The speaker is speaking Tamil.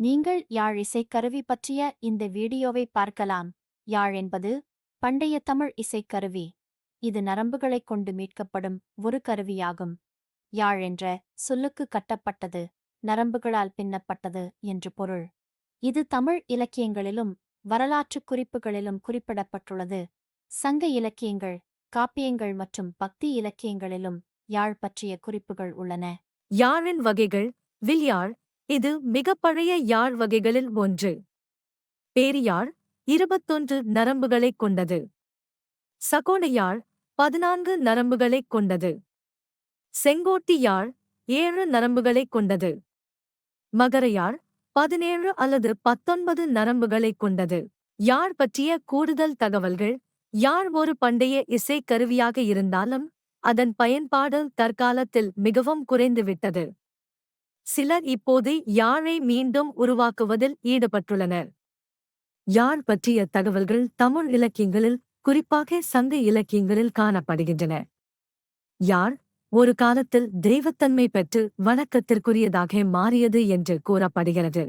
நீங்கள் யாழ் இசைக்கருவி பற்றிய இந்த வீடியோவை பார்க்கலாம். யாழ் என்பது பண்டைய தமிழ் இசைக்கருவி. இது நரம்புகளைக் கொண்டு மீட்கப்படும் ஒரு கருவியாகும். யாழ் என்ற சொல்லுக்கு கட்டப்பட்டது நரம்புகளால் பின்னப்பட்டது என்று பொருள். இது தமிழ் இலக்கியங்களிலும் வரலாற்றுக் குறிப்புகளிலும் குறிப்பிடப்பட்டுள்ளது. சங்க இலக்கியங்கள் காப்பியங்கள் மற்றும் பக்தி இலக்கியங்களிலும் யாழ் பற்றிய குறிப்புகள் உள்ளன. யாழின் வகைகள் வில்யாழ் இது மிகப் பழைய யாழ் வகைகளில் ஒன்று. பேரியாழ் இருபத்தொன்று நரம்புகளைக் கொண்டது. சகோண பதினான்கு நரம்புகளைக் கொண்டது. செங்கோட்டி யாழ் ஏழு நரம்புகளைக் கொண்டது. மகரையாழ் பதினேழு அல்லது பத்தொன்பது நரம்புகளைக் கொண்டது. யாழ் பற்றிய கூடுதல் தகவல்கள் யாழ் ஒரு பண்டைய இசைக் கருவியாக இருந்தாலும் அதன் பயன்பாடு தற்காலத்தில் மிகவும் குறைந்துவிட்டது. சிலர் இப்போது யாழை மீண்டும் உருவாக்குவதில் ஈடுபட்டுள்ளனர். யாழ் பற்றிய தகவல்கள் தமிழ் இலக்கியங்களில் குறிப்பாக சங்க இலக்கியங்களில் காணப்படுகின்றன? யாழ் ஒரு காலத்தில் தெய்வத்தன்மை பெற்று வணக்கத்திற்குரியதாக மாறியது என்று கூறப்படுகிறது.